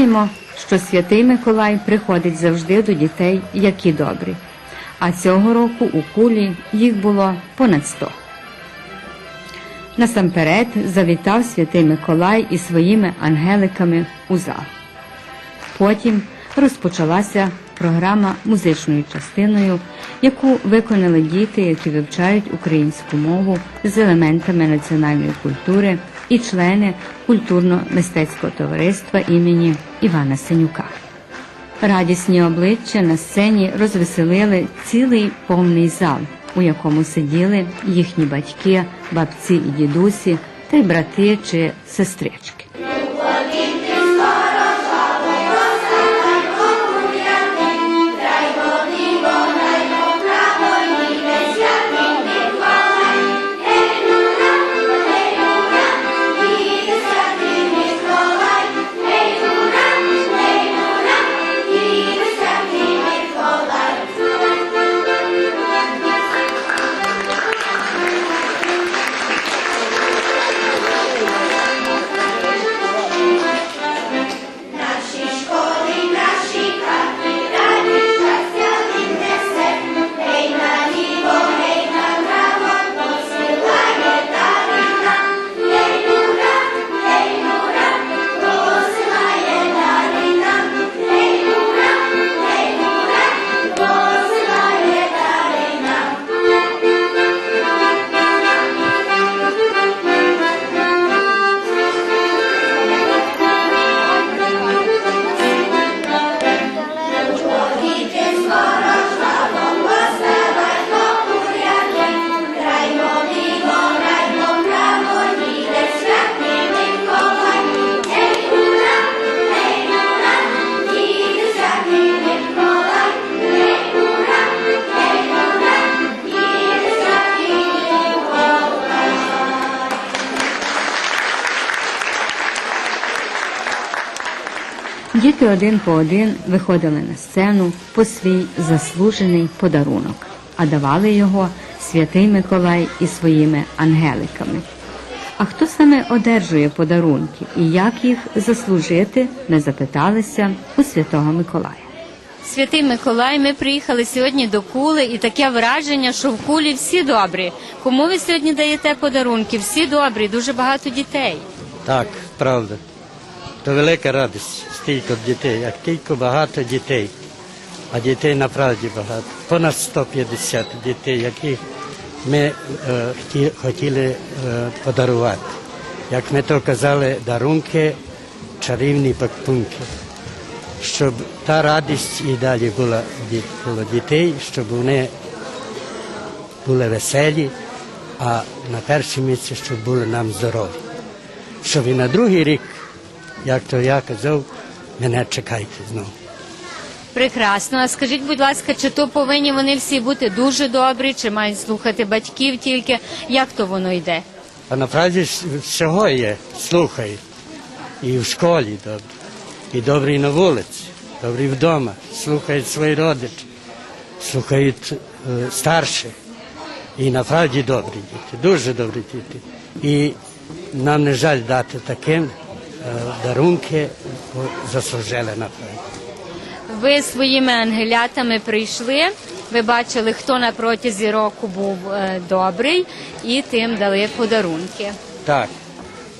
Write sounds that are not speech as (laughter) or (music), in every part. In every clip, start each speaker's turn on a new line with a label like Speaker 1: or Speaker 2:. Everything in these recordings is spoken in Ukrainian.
Speaker 1: знаємо, що святий Миколай приходить завжди до дітей, які добрі. А цього року у кулі їх було понад 100. Насамперед завітав святий Миколай із своїми ангеликами у зал. Потім розпочалася програма музичною частиною, яку виконали діти, які вивчають українську мову з елементами національної культури і члени культурно-мистецького товариства імені Івана Синюка. Радісні обличчя на сцені розвеселили цілий повний зал, у якому сиділи їхні батьки, бабці і дідусі, та й брати чи сестрички. Один по один виходили на сцену по свій заслужений подарунок, а давали його святий Миколай із своїми ангеликами. А хто саме одержує подарунки і як їх заслужити, ми запиталися у святого Миколая.
Speaker 2: Святий Миколай, ми приїхали сьогодні до кули, і таке враження, що в кулі всі добрі. Кому ви сьогодні даєте подарунки? Всі добрі, дуже багато дітей.
Speaker 3: Так, правда. То велика радість стільки дітей, як тільки багато дітей. А дітей направді багато. Понад 150 дітей, яких ми е, хотіли е, подарувати. Як ми то казали, дарунки, чарівні пакунки. Щоб та радість і далі була було дітей, щоб вони були веселі, а на першому місці, щоб були нам здорові. Щоб і на другий рік, як то я казав, мене чекайте знову.
Speaker 2: Прекрасно. А скажіть, будь ласка, чи то повинні вони всі бути дуже добрі, чи мають слухати батьків тільки? Як то воно йде?
Speaker 3: А насправді всього є, слухай. І в школі добре, і добрі на вулиці, добрі вдома, слухають свої родичі, слухають е, старших. І насправді добрі діти, дуже добрі діти. І нам не жаль дати таким дарунки, заслужили насправді.
Speaker 2: Ви своїми ангелятами прийшли. Ви бачили, хто на протязі року був е, добрий, і тим дали подарунки.
Speaker 3: Так.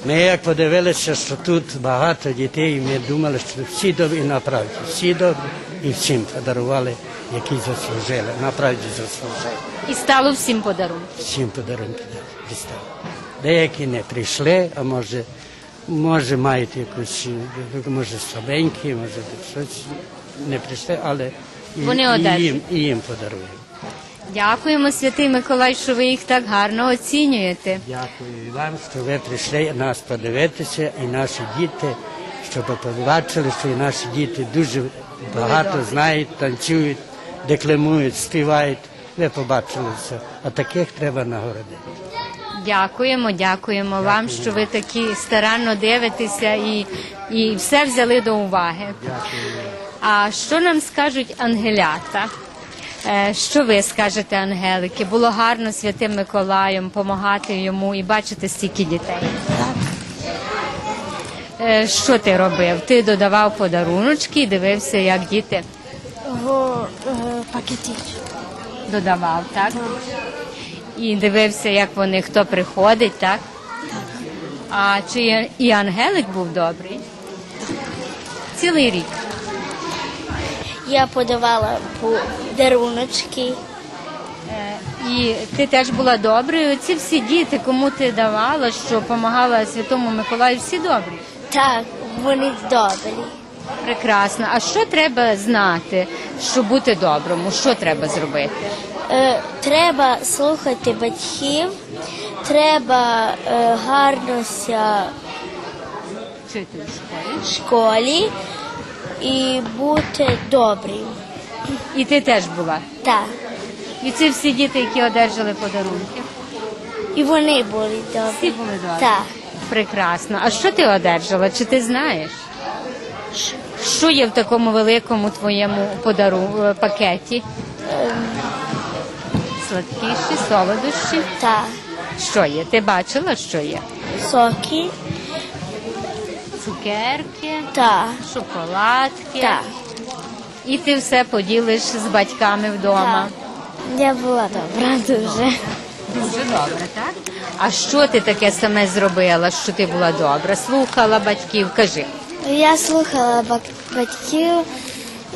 Speaker 3: Ми як подивилися, що тут багато дітей, ми думали, що всі добрі і направді, всі добрі і всім подарували, які заслужили, направді заслужили.
Speaker 2: І стало всім подарунки.
Speaker 3: Всім подарунки дістали. Деякі не прийшли, а може, може мають якусь, може слабенькі, може щось не прийшли, але і,
Speaker 2: Вони
Speaker 3: і, їм, і їм подаруємо.
Speaker 2: Дякуємо, святий Миколай, що ви їх так гарно оцінюєте.
Speaker 3: Дякую і вам, що ви прийшли нас подивитися, і наші діти, щоб побачили, що і наші діти дуже багато знають, танцюють, декламують, співають. Ви побачили все. А таких треба нагородити.
Speaker 2: Дякуємо, дякуємо вам, що ви такі старанно дивитеся і, і все взяли до уваги. А що нам скажуть ангелята? Е, Що ви скажете, Ангелики? Було гарно святим Миколаєм допомагати йому і бачити стільки дітей. Е, Що ти робив? Ти додавав подаруночки і дивився, як діти
Speaker 4: В пакеті.
Speaker 2: додавав, так? І дивився, як вони хто приходить, так? А чи і- Ангелик був добрий? Цілий рік.
Speaker 4: Я подавала подаруночки.
Speaker 2: Е, І ти теж була доброю. Ці всі діти, кому ти давала, що допомагала Святому Миколаю, всі добрі.
Speaker 4: Так, вони добрі.
Speaker 2: Прекрасно. А що треба знати, щоб бути доброму? Що треба зробити?
Speaker 4: Е, треба слухати батьків, треба е, гарно ся
Speaker 2: Вчити в школі.
Speaker 4: в школі і бути добрим.
Speaker 2: І ти теж була.
Speaker 4: Так.
Speaker 2: І ці всі діти, які одержали подарунки.
Speaker 4: І вони були добрі.
Speaker 2: Всі були добрі.
Speaker 4: Так.
Speaker 2: Прекрасно. А що ти одержала? Чи ти знаєш? Що є в такому великому твоєму подару е, пакеті? Сладкіші, солодощі.
Speaker 4: Так.
Speaker 2: Що є? Ти бачила, що є?
Speaker 4: Соки.
Speaker 2: Цукерки,
Speaker 4: Так.
Speaker 2: шоколадки.
Speaker 4: Так.
Speaker 2: І ти все поділиш з батьками вдома.
Speaker 4: Я була добра дуже.
Speaker 2: Дуже добре, так? А що ти таке саме зробила, що ти була добра? Слухала батьків, кажи.
Speaker 4: Я слухала бак- батьків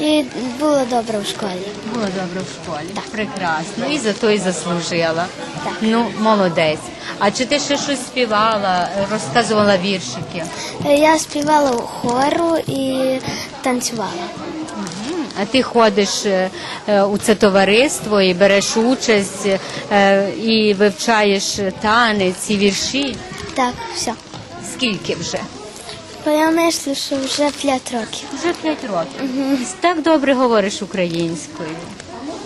Speaker 4: і було добре в школі.
Speaker 2: Було добре в школі. Прекрасно. І за то і заслужила. Ну, молодець. А чи ти ще щось співала, розказувала віршики?
Speaker 4: Я співала у хору і танцювала.
Speaker 2: А ти ходиш е, е, у це товариство і береш участь е, і вивчаєш танець і вірші.
Speaker 4: Так, все.
Speaker 2: Скільки вже?
Speaker 4: Бо я мислю, що вже 5 років.
Speaker 2: Вже п'ять років. Ти Так добре говориш українською.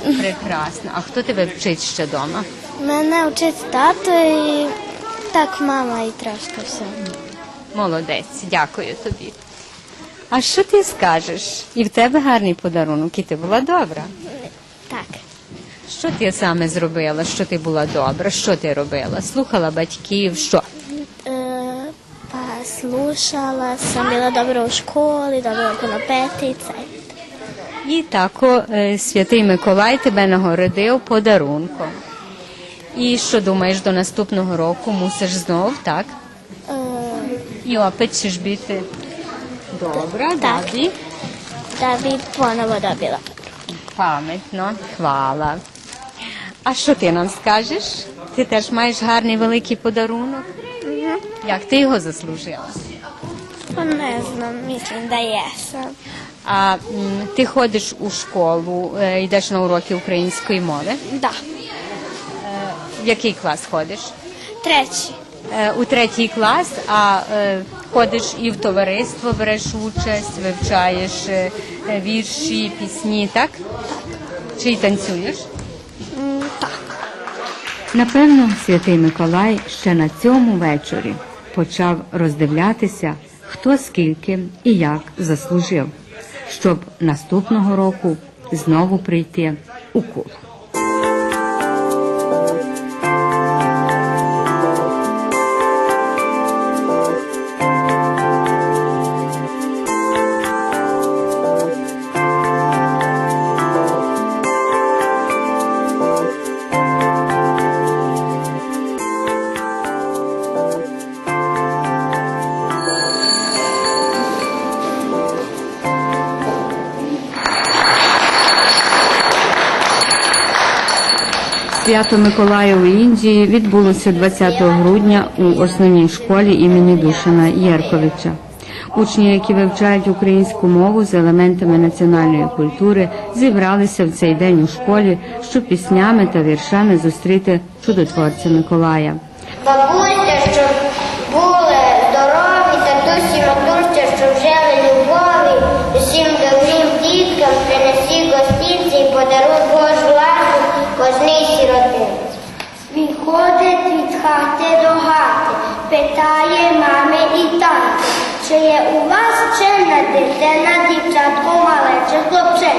Speaker 2: Прекрасно. А хто тебе вчить ще вдома?
Speaker 4: Мене вчить тато і так мама і трошки все.
Speaker 2: Молодець, дякую тобі. А що ти скажеш? І в тебе гарний подарунок, і ти була добра.
Speaker 4: Так.
Speaker 2: Що ти саме зробила? Що ти була добра? Що ти робила? Слухала батьків? Що?
Speaker 4: Е, послушала, сам була добре у школі, добре конопети і
Speaker 2: тако святий Миколай тебе нагородив подарунком. І що думаєш, до наступного року мусиш знов, так?
Speaker 4: Е,
Speaker 2: І опять чи ж бити добра,
Speaker 4: Так.
Speaker 2: Дабі?
Speaker 4: да би поново добила.
Speaker 2: Пам'ятно, хвала. А що ти нам скажеш? Ти теж маєш гарний великий подарунок? Як ти його заслужила?
Speaker 4: Не знаю, мислим, да є сам.
Speaker 2: А м, ти ходиш у школу, е, йдеш на уроки української мови.
Speaker 4: Да.
Speaker 2: В який клас ходиш?
Speaker 4: Третій.
Speaker 2: Е, У третій клас, а е, ходиш і в товариство, береш участь, вивчаєш е, е, вірші, пісні, так? Чи й танцюєш?
Speaker 4: Так.
Speaker 1: Напевно, святий Миколай ще на цьому вечорі почав роздивлятися, хто скільки і як заслужив, щоб наступного року знову прийти у коло. Свято Миколая Індії відбулося 20 грудня у основній школі імені Душина Єрковича. Учні, які вивчають українську мову з елементами національної культури, зібралися в цей день у школі, щоб піснями та віршами зустріти чудотворця Миколая.
Speaker 5: Бабуся, щоб були ходить від хати до хати, питає мами і тати, чи є у вас вчена дитина, дівчатко малече хлопче,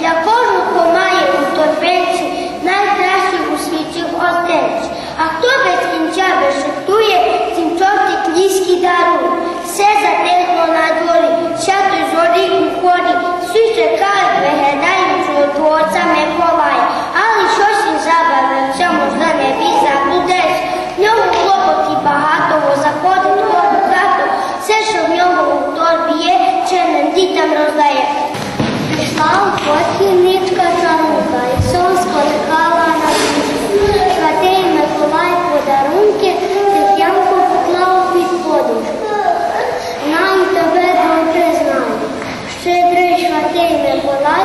Speaker 5: для кожного має у торбинці найкращий у світі отець. А хто без кінця вишиктує, тим чорти кліські дарує. Все за тих чекають, виглядають від отця Миколая. Але щось він забавився, можна не візавну десь. В нього хлопотів багато, бо заходить в кожну хату. Все, що в нього у торбі є, чинним роздає. Пішла у поті нитка занука, і сон споткала на душі. Святий Миколай подарунки, Тетянку поклав під подушку. Нам тебе добре знаю. Щедрий святий Миколай,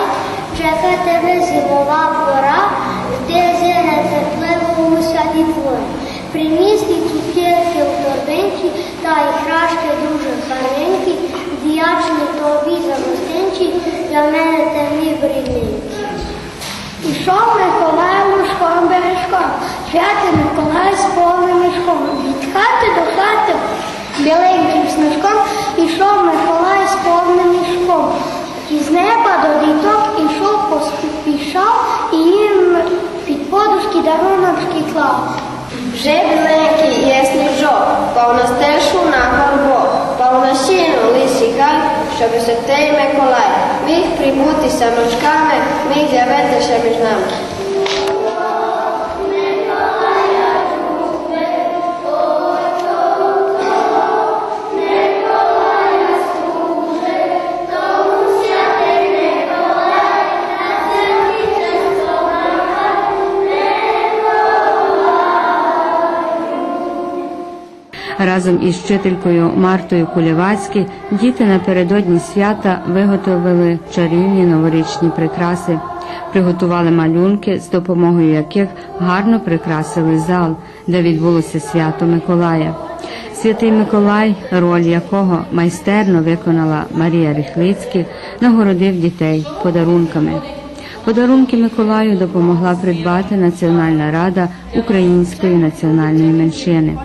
Speaker 5: чека тебе зимова пора, де зере тепливо у святі твої. Приніс і цукерки в торбинці, та й крашки дуже гарненькі, вдячні тобі за гостинці, для мене темні брідненькі. Ішов Миколай лужком бережком, святий Миколай з повним мішком. Від хати до хати біленьким снежком ішов Миколай з повним мішком. Із неба до діток ішов, поспішав і їм під подушки даруночки клав.
Speaker 6: Вже великий є сніжок, повна стежку на лисий гай, щоб святий Миколай міг прибути самочками, міг з'явитися між нами.
Speaker 1: Разом із вчителькою Мартою Кулєвацькі діти напередодні свята виготовили чарівні новорічні прикраси, приготували малюнки, з допомогою яких гарно прикрасили зал, де відбулося свято Миколая. Святий Миколай, роль якого майстерно виконала Марія Рихлицькі, нагородив дітей подарунками. Подарунки Миколаю допомогла придбати Національна рада української національної меншини.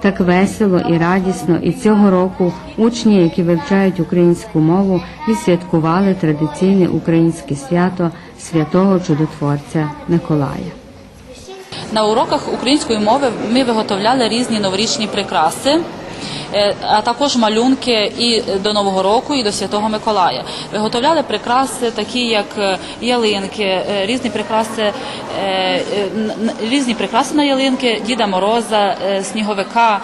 Speaker 1: Так весело і радісно і цього року учні, які вивчають українську мову, відсвяткували традиційне українське свято святого чудотворця Миколая.
Speaker 7: На уроках української мови ми виготовляли різні новорічні прикраси. Е, А також малюнки і до Нового року, і до Святого Миколая. Виготовляли прикраси, такі як е, ялинки, е, різні прикраси, різні прикраси на ялинки, Діда Мороза, сніговика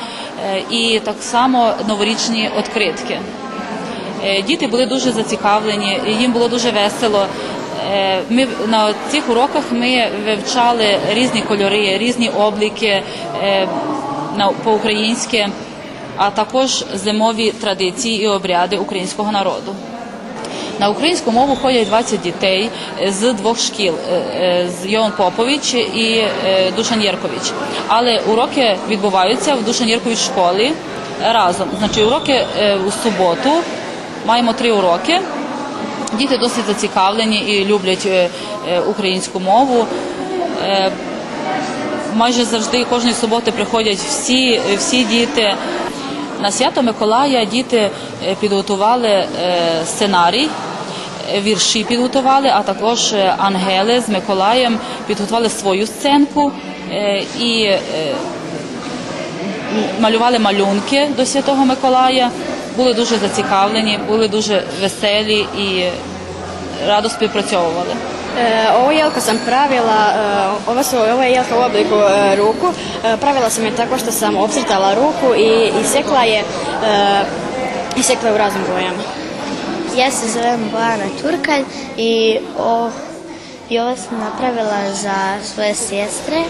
Speaker 7: і так само новорічні відкритки. Діти були дуже зацікавлені, їм було дуже весело. Ми на цих уроках ми вивчали різні кольори, різні обліки е, по-українськи, а також зимові традиції і обряди українського народу. На українську мову ходять 20 дітей з двох шкіл е, е, з Йон Попович і е, Душан Єркович. Але уроки відбуваються в Душан Єркович школі разом. Значить, уроки у суботу маємо три уроки. Діти досить зацікавлені і люблять українську мову. Майже завжди кожної суботи приходять всі, всі діти. На свято Миколая діти е, підготували е, сценарій, е, вірші підготували, а також ангели з Миколаєм підготували свою сценку і малювали малюнки до Святого Миколая. Були дуже зацікавлені, були дуже веселі і радо співпрацьовували.
Speaker 8: E, ovo jelko sam pravila, e, ova, su, ova je jelka u obliku e, ruku. E, pravila sam je tako što sam opcrtala ruku i isekla je, e, isekla je u raznim bojama.
Speaker 4: Ja se zovem Bojana Turkalj i, o, i ovo sam napravila za svoje sestre.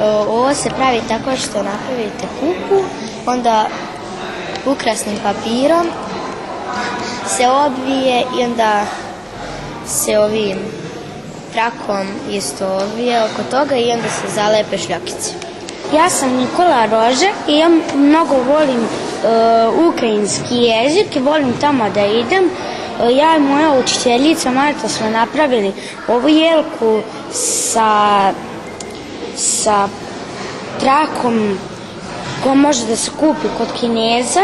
Speaker 4: O, ovo se pravi tako što napravite kuku, onda ukrasnim papirom se obvije i onda se ovim trakom isto ovije oko toga i onda se zalepe šljokice.
Speaker 9: Ja sam Nikola Rože i ja mnogo volim e, ukrajinski jezik i volim tamo da idem. E, ja i moja učiteljica Marta smo napravili ovu jelku sa, sa trakom koja može da se kupi kod Kineza.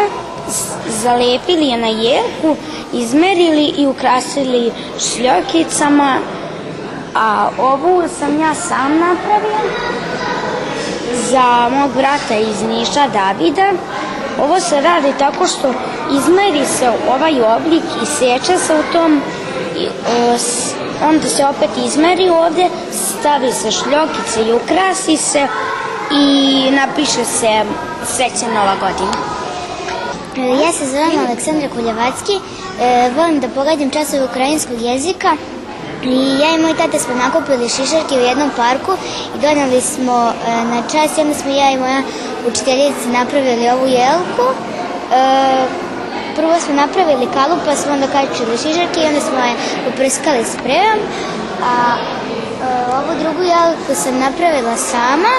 Speaker 9: Zalepili je na jelku, izmerili i ukrasili šljokicama. A ovu sam ja sam napravila za mog brata iz Niša Davida. Ovo se radi tako što izmeri se ovaj oblik i seče se u tom
Speaker 4: i o, s- onda se opet izmeri ovde, stavi se šljokice i ukrasi se i napiše se srećna nova godina.
Speaker 10: Ja se zovem Aleksandra Kuljevacki, e, volim da pogađam časove ukrajinskog jezika i ja i moj tata smo nakupili šišarke u jednom parku i doneli smo e, na čas i smo ja i moja učiteljica napravili ovu jelku. E, prvo smo napravili kalup pa smo onda kačili šišarke i onda smo je uprskali sprejom, a e, ovu drugu jelku sam napravila sama.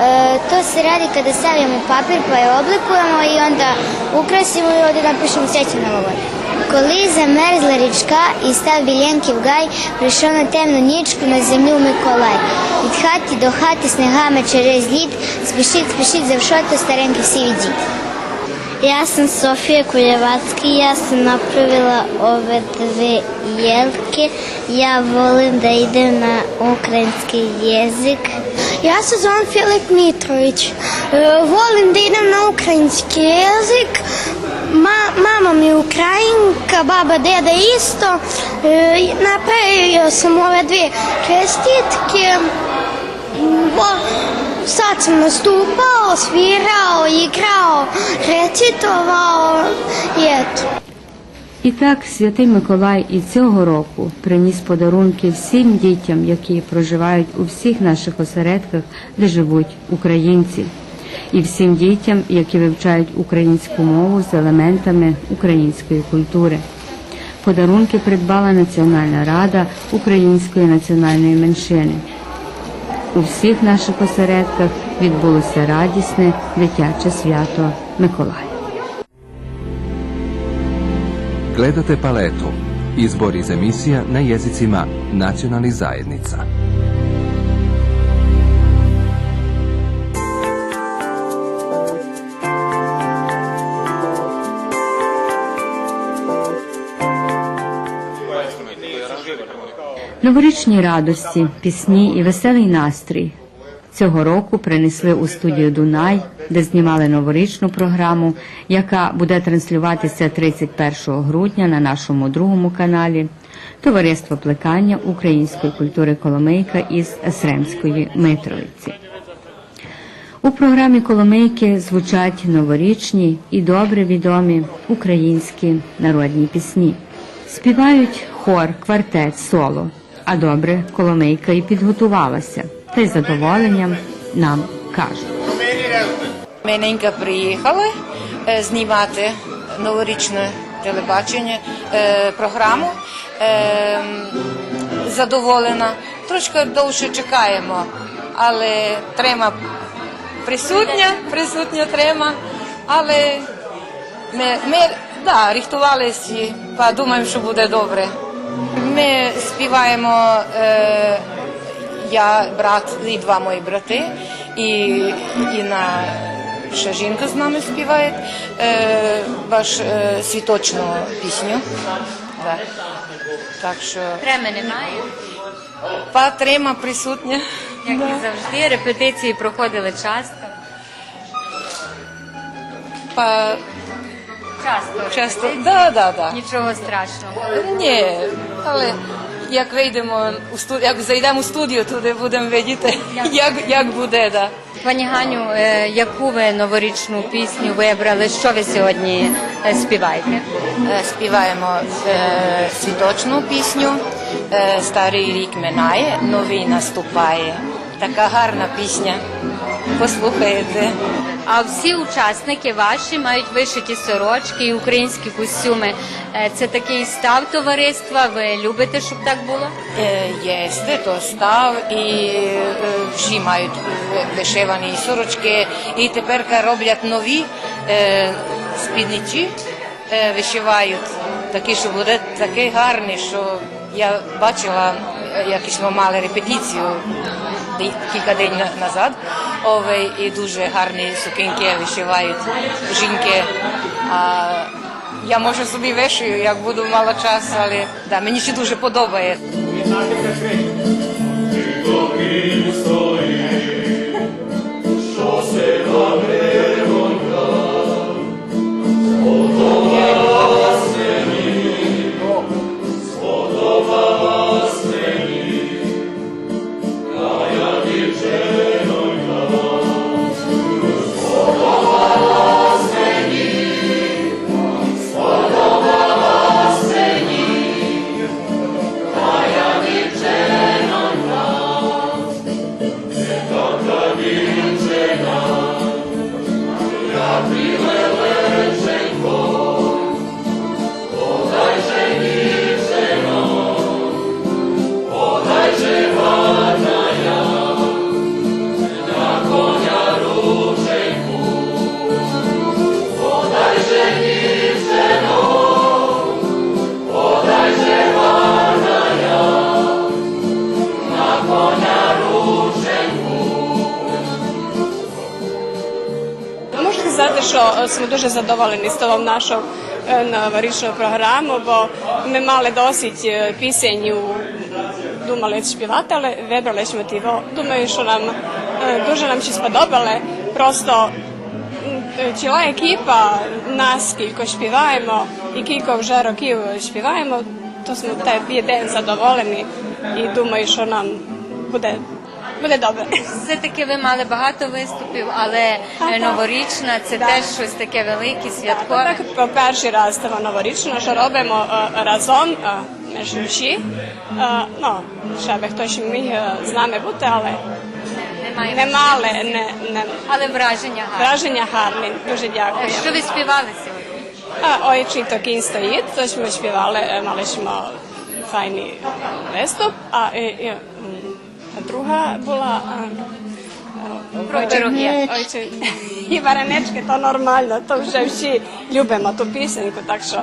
Speaker 10: E, to se radi kada stavljamo papir pa je oblikujemo i onda ukrasimo i ovdje napišemo srećan na godine. Колиза мерзла річка і став білянків гай, прийшов на темну нічку на землю Миколай. Від хати до хати снігами через лід, спішить, спішить завшото старенький сивий дід.
Speaker 4: Ja sam Sofija Kuljevacki, ja sam napravila ove dve jelke. Ja volim da idem na ukrajinski jezik.
Speaker 10: Ja se zovem Filip Mitrović. volim da idem na ukrajinski jezik. mama mi je Ukrajinka, baba, deda isto. napravio sam ove dve čestitke. sad sam nastupao, svirao, igrao, recitovao.
Speaker 1: І так святий Миколай і цього року приніс подарунки всім дітям, які проживають у всіх наших осередках, де живуть українці, і всім дітям, які вивчають українську мову з елементами української культури. Подарунки придбала Національна рада української національної меншини. У всіх наших осередках відбулося радісне дитяче свято Миколая.
Speaker 11: Gledate paletu. Izbor iz emisija na jezicima nacionalnih zajednica.
Speaker 1: Новорічні радості, пісні і веселий настрій цього року принесли у студію Дунай, де знімали новорічну програму, яка буде транслюватися 31 грудня на нашому другому каналі. Товариство плекання української культури Коломийка із Есремської Митровиці. У програмі Коломийки звучать новорічні і добре відомі українські народні пісні. Співають хор, квартет, соло. А добре, Коломийка і підготувалася, та й задоволенням нам кажуть.
Speaker 12: Миненька приїхали е, знімати новорічне телебачення, е, програму. Е, задоволена. Трошки довше чекаємо, але трема присутня, присутня трема, але ми, ми да, рихтувалися, і думаємо, що буде добре. Ми співаємо, е, я, брат і два мої брати, і, і на ще жінка з нами співає е, ваш е, світочну пісню. Да. Так що
Speaker 2: Треми немає.
Speaker 12: па трема присутня.
Speaker 2: Як і завжди, репетиції проходили часто.
Speaker 12: Па
Speaker 2: Часто.
Speaker 12: часто, да, да, да.
Speaker 2: Нічого страшного.
Speaker 12: Ні, але як вийдемо у студію, як зайдемо у студію, туди будемо видіти, як, як буде, да.
Speaker 2: Пані Ганю, е, яку ви новорічну пісню вибрали? Що ви сьогодні е, співаєте?
Speaker 12: Е, Співаємо е, світочну пісню. е, Старий рік минає, новий наступає. Така гарна пісня. Послухайте.
Speaker 2: А всі учасники ваші мають вишиті сорочки і українські костюми. Е, Це такий став товариства. Ви любите, щоб так було?
Speaker 12: Е, то став і е, всі мають вишивані сорочки. І тепер роблять нові спідниці, вишивають такі, що буде такі гарні, що я бачила, як ми мали репетицію кілька день назад. Ове, і дуже гарні сукінки вишивають жінки. А я може собі вишию, як буду мала час, але да, мені ще дуже подобає.
Speaker 6: що smo дуже задоволені того нашого е, новорічного програму, бо ми мали досить е, пісень у думали співати, але вибрали ми тіво. Думаю, що нам е, дуже нам ще сподобали. Просто е, ціла екіпа нас кілько співаємо і кілько вже років співаємо, то ми те день задоволені і думаю, що нам буде, буде добре.
Speaker 2: Все-таки ви мали багато виступів, але новорічна це
Speaker 6: Да.
Speaker 2: теж щось таке велике, святкове.
Speaker 6: Так, по перший раз це новорічно, що робимо е, разом е, між всі. Е, ну, ще би хтось міг з нами бути, але
Speaker 2: Немає
Speaker 6: не мали, не, не,
Speaker 2: Але враження гарне.
Speaker 6: враження гарні. Дуже дякую.
Speaker 2: Що ви співали сьогодні?
Speaker 6: А, ой, чи то кінь стоїть, то ми співали, мали файний виступ, а, і, і, м, druhá друга була а, а,
Speaker 2: Про
Speaker 6: ой, чи-
Speaker 2: пироги.
Speaker 6: ой, чи- і варенички, то нормально, то вже всі любимо ту пісеньку, так що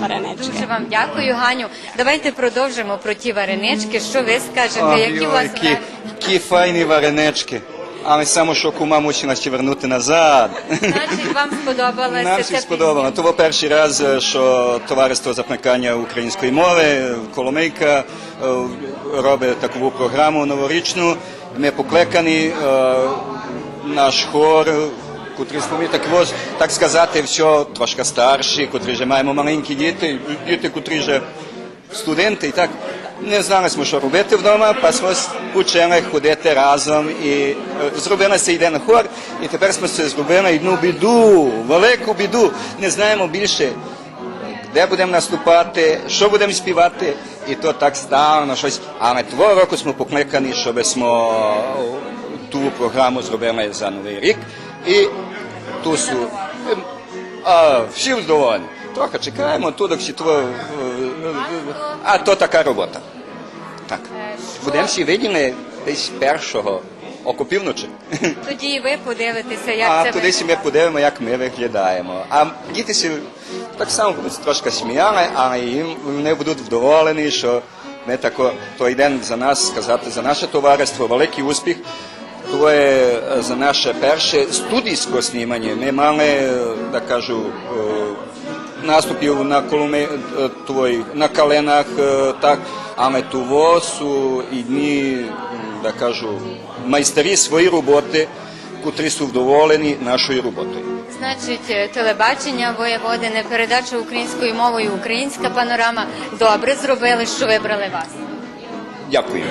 Speaker 6: варенички.
Speaker 2: Дуже вам дякую, Ганю. Давайте продовжимо про ті варенички. Що ви скажете? Які у вас
Speaker 13: які, які файні варенички. Але само, що кума мусить нас ще вернути назад.
Speaker 2: Значить, вам сподобалося
Speaker 13: Нам всім сподобало. То був перший раз, е, що товариство запникання української мови е, Коломийка е, робить таку програму новорічну. Ми покликані, наш хор, котрий спомі, так, так сказати, все трошки старші, котрі вже маємо маленькі діти, діти, котрі вже студенти і так. Не знали ми, що робити вдома, пас почали ходити разом і е, зробили цей день хор, і тепер ми це зробили одну біду, велику біду. Не знаємо більше, де будемо наступати, що будемо співати, і то так ставно щось. Але того року ми покликані, щоб ми ту програму зробили за новий рік. І ту су. А, всі задоволені. Трохи чекаємо, туди всі тво, а то така робота. Так. Будемо всі виділи десь першого око півночі. (laughs)
Speaker 2: Тоді і ви подивитеся, як
Speaker 13: А
Speaker 2: це
Speaker 13: туди ми подивимо, як ми виглядаємо. А діти сі так само будуть трошки сміяли, але їм вони будуть вдоволені, що ми тако той день за нас сказати, за наше товариство, великий успіх. То є е, за наше перше студійське знімання. Ми мали, е, так кажу, е, наступів на е, твої, на каленах, е, так, того су і дні, м, так кажу, майстері свої роботи, котрі са вдоволені нашою роботою.
Speaker 2: Значить, е, телебачення воєводине, передача українською мовою, українська панорама. Добре зробили, що вибрали вас.
Speaker 13: Дякую.